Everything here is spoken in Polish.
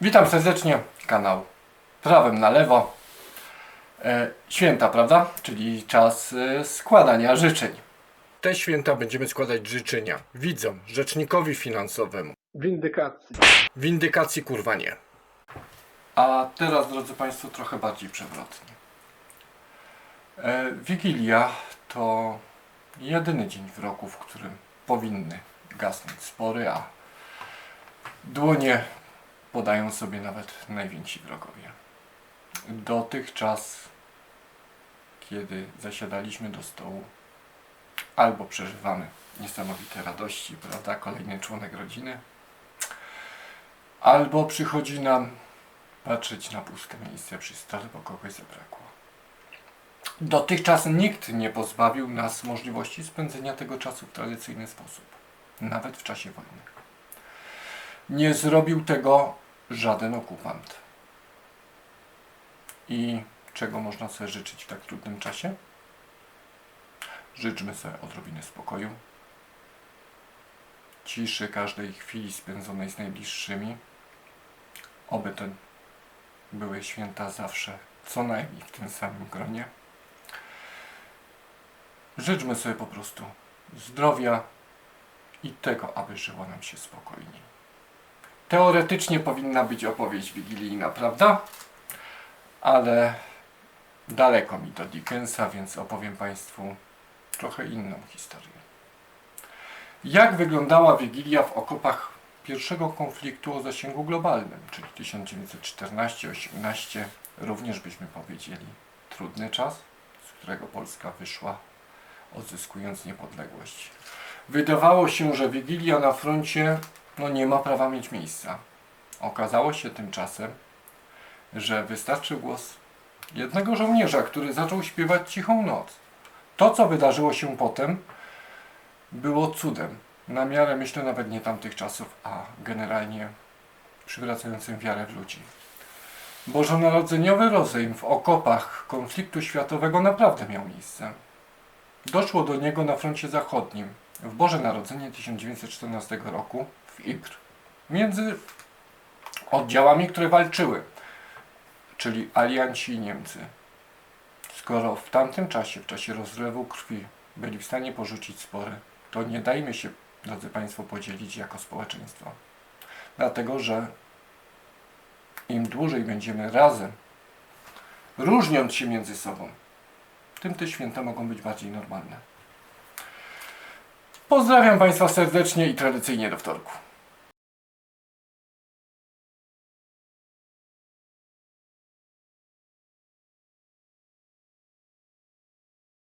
Witam serdecznie, kanał Prawem na lewo. E, święta, prawda? Czyli czas e, składania życzeń. Te święta będziemy składać życzenia widzom, rzecznikowi finansowemu. Windykacji. Windykacji kurwa nie. A teraz, drodzy Państwo, trochę bardziej przewrotnie. E, Wigilia to jedyny dzień w roku, w którym powinny gasnąć spory, a dłonie podają sobie nawet najwięksi wrogowie. Dotychczas, kiedy zasiadaliśmy do stołu, albo przeżywamy niesamowite radości, prawda? Kolejny członek rodziny, albo przychodzi nam patrzeć na puste miejsce przy stole, bo kogoś zabrakło. Dotychczas nikt nie pozbawił nas możliwości spędzenia tego czasu w tradycyjny sposób, nawet w czasie wojny. Nie zrobił tego żaden okupant. I czego można sobie życzyć w tak trudnym czasie? Życzmy sobie odrobiny spokoju, ciszy każdej chwili spędzonej z najbliższymi. Oby to były święta zawsze co najmniej w tym samym gronie. Życzmy sobie po prostu zdrowia i tego, aby żyło nam się spokojniej. Teoretycznie powinna być opowieść wigilijna, prawda? Ale daleko mi do Dickensa, więc opowiem Państwu trochę inną historię. Jak wyglądała Wigilia w okopach pierwszego konfliktu o zasięgu globalnym, czyli 1914-18, również byśmy powiedzieli trudny czas, z którego Polska wyszła odzyskując niepodległość. Wydawało się, że Wigilia na froncie no nie ma prawa mieć miejsca. Okazało się tymczasem, że wystarczy głos jednego żołnierza, który zaczął śpiewać cichą noc. To, co wydarzyło się potem, było cudem. Na miarę, myślę, nawet nie tamtych czasów, a generalnie przywracającym wiarę w ludzi. Bożonarodzeniowy rozejm w okopach konfliktu światowego naprawdę miał miejsce. Doszło do niego na froncie zachodnim w Boże Narodzenie 1914 roku Ypres między oddziałami, które walczyły, czyli alianci i Niemcy. Skoro w tamtym czasie, w czasie rozlewu krwi, byli w stanie porzucić spory, to nie dajmy się, drodzy Państwo, podzielić jako społeczeństwo. Dlatego, że im dłużej będziemy razem, różniąc się między sobą, tym te święta mogą być bardziej normalne. Pozdrawiam Państwa serdecznie i tradycyjnie do wtorku.